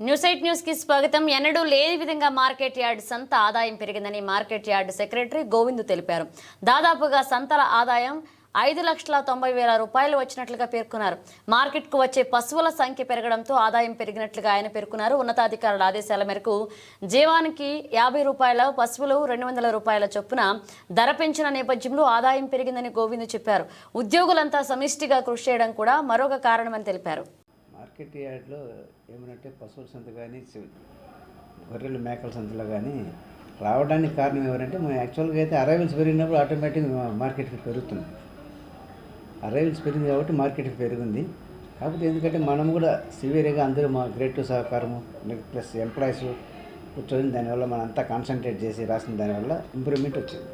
News eight న్యూస్కి స్వాగతం. ఎన్నడూ లేని విధంగా మార్కెట్ యార్డ్ సంత ఆదాయం పెరిగిందని మార్కెట్ యార్డ్ సెక్రటరీ గోవింద్ తెలిపారు. దాదాపుగా సంతల ఆదాయం ఐదు లక్షల తొంభై వేల రూపాయలు వచ్చినట్లుగా పేర్కొన్నారు. మార్కెట్కు వచ్చే పశువుల సంఖ్య పెరగడంతో ఆదాయం పెరిగినట్లుగా ఆయన పేర్కొన్నారు. ఉన్నతాధికారుల ఆదేశాల మేరకు జీవానికి యాభై రూపాయల పశువులు రెండు వందల రూపాయల చొప్పున ధర పెంచిన నేపథ్యంలో ఆదాయం పెరిగిందని గోవింద్ చెప్పారు. ఉద్యోగులంతా సమిష్టిగా కృషి చేయడం కూడా మరొక కారణమని తెలిపారు. మార్కెట్ యార్డ్లో ఏమనంటే పశువుల సంత కానీ గొర్రెలు మేకల సంతలో కానీ రావడానికి కారణం ఎవరంటే మనం యాక్చువల్గా అయితే అరైవల్స్ పెరిగినప్పుడు ఆటోమేటిక్గా మార్కెట్కి పెరుగుతుంది. అరైవల్స్ పెరిగింది కాబట్టి మార్కెట్కి పెరిగింది. కాకపోతే ఎందుకంటే మనం కూడా సివియర్గా అందరూ మా గ్రేట్ సహకారము ప్లస్ ఎంప్లాయీస్ కూర్చొని దానివల్ల మనం అంతా కాన్సన్ట్రేట్ చేసి రాసిన దానివల్ల ఇంప్రూవ్మెంట్ వచ్చింది.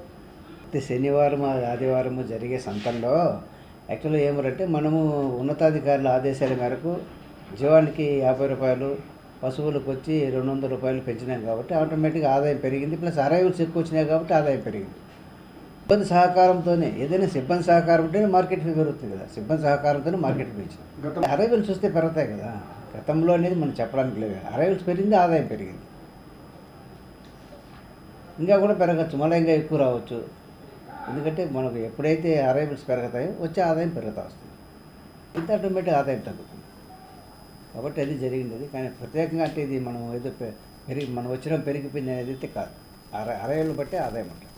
అయితే శనివారం ఆదివారం జరిగే సంతల్లో యాక్చువల్గా ఏమంటే మనము ఉన్నతాధికారుల ఆదేశాల మేరకు జీవానికి యాభై రూపాయలు పశువులకు వచ్చి రెండు వందల రూపాయలు పెంచినాం కాబట్టి ఆటోమేటిక్గా ఆదాయం పెరిగింది. ప్లస్ అరైవల్స్ ఎక్కువ వచ్చినాయి కాబట్టి ఆదాయం పెరిగింది. సిబ్బంది సహకారంతోనే ఏదైనా సిబ్బంది సహకారం ఉంటేనే మార్కెట్ ఫీ పెరుగుతుంది కదా. సిబ్బంది సహకారంతోనే మార్కెట్ ఫీ వచ్చింది అరైవల్స్ వస్తే పెరుగుతాయి కదా. గతంలో అనేది మనం చెప్పడానికి లేదు అరైవల్స్ పెరిగింది ఆదాయం పెరిగింది. ఇంకా కూడా పెరగచ్చు. మళ్ళీ ఇంకా ఎక్కువ రావచ్చు. ఎందుకంటే మనకు ఎప్పుడైతే అరైవల్స్ పెరుగుతాయో వచ్చే ఆదాయం పెరుగుతూ వస్తుంది. ఇంత ఆటోమేటిక్ ఆదాయం తగ్గుతుంది. కాబట్టి అది జరిగింది అది. కానీ ప్రత్యేకంగా అంటే ఇది మనం ఏదో పెరిగి మనం వచ్చిన పెరిగిపోయింది అనేది అయితే కాదు. అర అరవేలు బట్టి ఆదాయం ఉంటుంది.